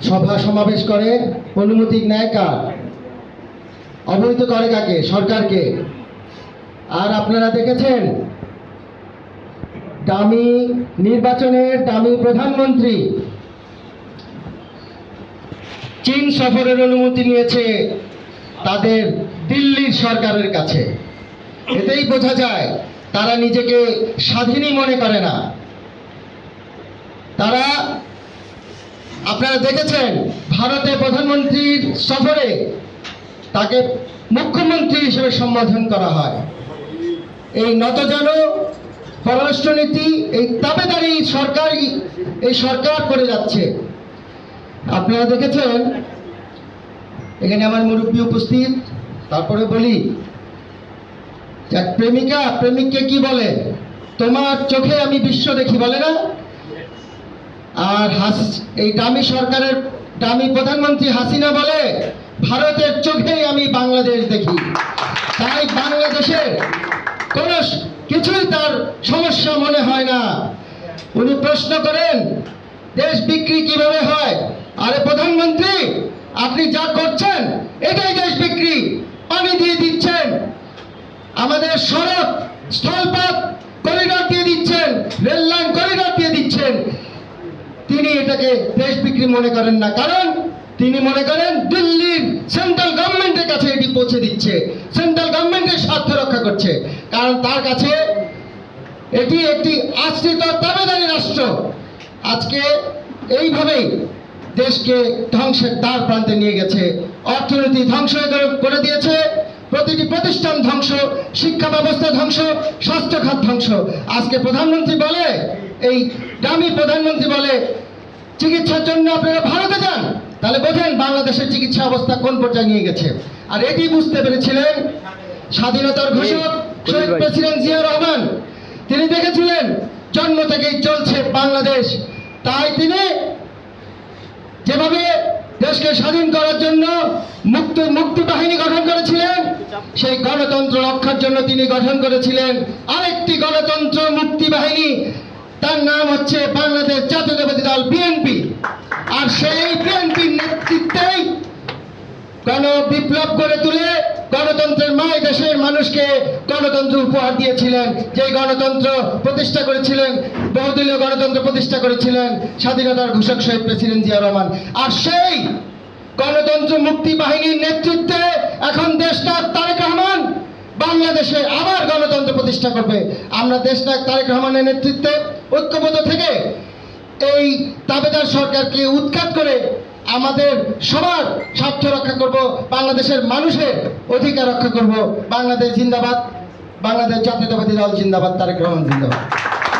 সভা সমাবেশ করে অনুমতি নেয় কার অবহিত করে কাকে? সরকারকে। আর আপনারা দেখেছেন, দামি নির্বাচনের দামি প্রধানমন্ত্রী চীন সফরের অনুমতি নিয়েছে তাদের দিল্লির সরকারের কাছে। এতেই বোঝা যায়, তারা নিজেকে স্বাধীনই মনে করে না। তারা আপনারা দেখেছেন ভারতে প্রধানমন্ত্রীর সফরে তাকে মুখ্যমন্ত্রী হিসেবে সম্বোধন করা হয়। এই নতজন পররাষ্ট্রনীতি, এই তাবেদারি সরকার, এই সরকার করে যাচ্ছে। আপনারা দেখেছেন, এখানে আমার মুরব্বী উপস্থিত, তারপরে বলি এক প্রেমিকা, প্রেমিককে কি বলে? তোমার চোখে আমি বিশ্ব দেখি, বলে না? আর এই দামি সরকারের, দামি প্রধানমন্ত্রী হাসিনা বলে, ভারতের চোখেই আমি বাংলাদেশ দেখি। তাই বাংলাদেশের কোনো কিছুই তার সমস্যা মনে হয় না। উনি প্রশ্ন করেন, দেশ বিক্রি কীভাবে হয়? আরে প্রধানমন্ত্রী, আপনি যা করছেন, এটাই দেশ বিক্রি। পানি দিয়ে দিচ্ছেন। আমাদের সড়ক স্থলপথ করিডর দিয়ে দিচ্ছেন রেল লাইন করিডর দিয়ে দিচ্ছেন তিনি এটাকে দেশ বিক্রি মনে করেন না। কারণ তিনি মনে করেন দিল্লির সেন্ট্রাল গভর্নমেন্টের কাছে এটি পৌঁছে দিচ্ছে। সেন্ট্রাল গভর্নমেন্টের স্বার্থ রক্ষা করছে। কারণ তার কাছে এটি একটি আশ্রিত তাবেদারি রাষ্ট্র। আজকে এইভাবেই দেশকে ধ্বংসের দ্বার প্রান্তে নিয়ে গেছে। অর্থনীতি ধ্বংস করে- করে দিয়েছে। প্রতিটি প্রতিষ্ঠান ধ্বংস, শিক্ষা ব্যবস্থা ধ্বংস স্বাস্থ্য খাত ধ্বংস। আজকে প্রধানমন্ত্রী বলে, এই দামি প্রধানমন্ত্রী বলে চিকিৎসার জন্য আপনারা ভারতে যান তাহলে বোঝেন বাংলাদেশের চিকিৎসা অবস্থা কোন পর্যায়ে নিয়ে গেছে। আর এটি বুঝতে পেরেছিলেন স্বাধীনতার ঘোষক শহীদ প্রেসিডেন্ট জিয়া রহমান। তিনি দেখেছিলেন জন্ম থেকেই চলছে বাংলাদেশ। তাই তিনি যেভাবে দেশকে স্বাধীন করার জন্য মুক্ত মুক্তি বাহিনী গঠন করেছিলেন সেই গণতন্ত্র রক্ষার জন্য তিনি গঠন করেছিলেন। আরেকটি গণতন্ত্র মুক্তি বাহিনী তার নাম হচ্ছে বাংলাদেশ জাতীয়তাবাদী দল বিএনপি আর সেই বিএনপির নেতৃত্বেই গণ বিপ্লব করে তুলে গণতন্ত্রের মায় দেশের মানুষকে গণতন্ত্র উপহার দিয়েছিলেন। যে গণতন্ত্র প্রতিষ্ঠা করেছিলেন, বহুদলীয় গণতন্ত্র প্রতিষ্ঠা করেছিলেন স্বাধীনতার ঘোষক শহীদ প্রেসিডেন্ট জিয়া রহমান। আর সেই গণতন্ত্র মুক্তি বাহিনীর নেতৃত্বে এখন দেশনায়ক তারেক রহমান বাংলাদেশে আবার গণতন্ত্র প্রতিষ্ঠা করবে। আমরা দেশনায়ক তারেক রহমানের নেতৃত্বে ঐক্যবদ্ধ থেকে এই তাবেদার সরকারকে উৎখাত করে আমাদের সবার স্বার্থ রক্ষা করব, বাংলাদেশের মানুষের অধিকার রক্ষা করব। বাংলাদেশ জিন্দাবাদ, বাংলাদেশ জাতীয়তাবাদী দল জিন্দাবাদ, তারেক রহমান জিন্দাবাদ।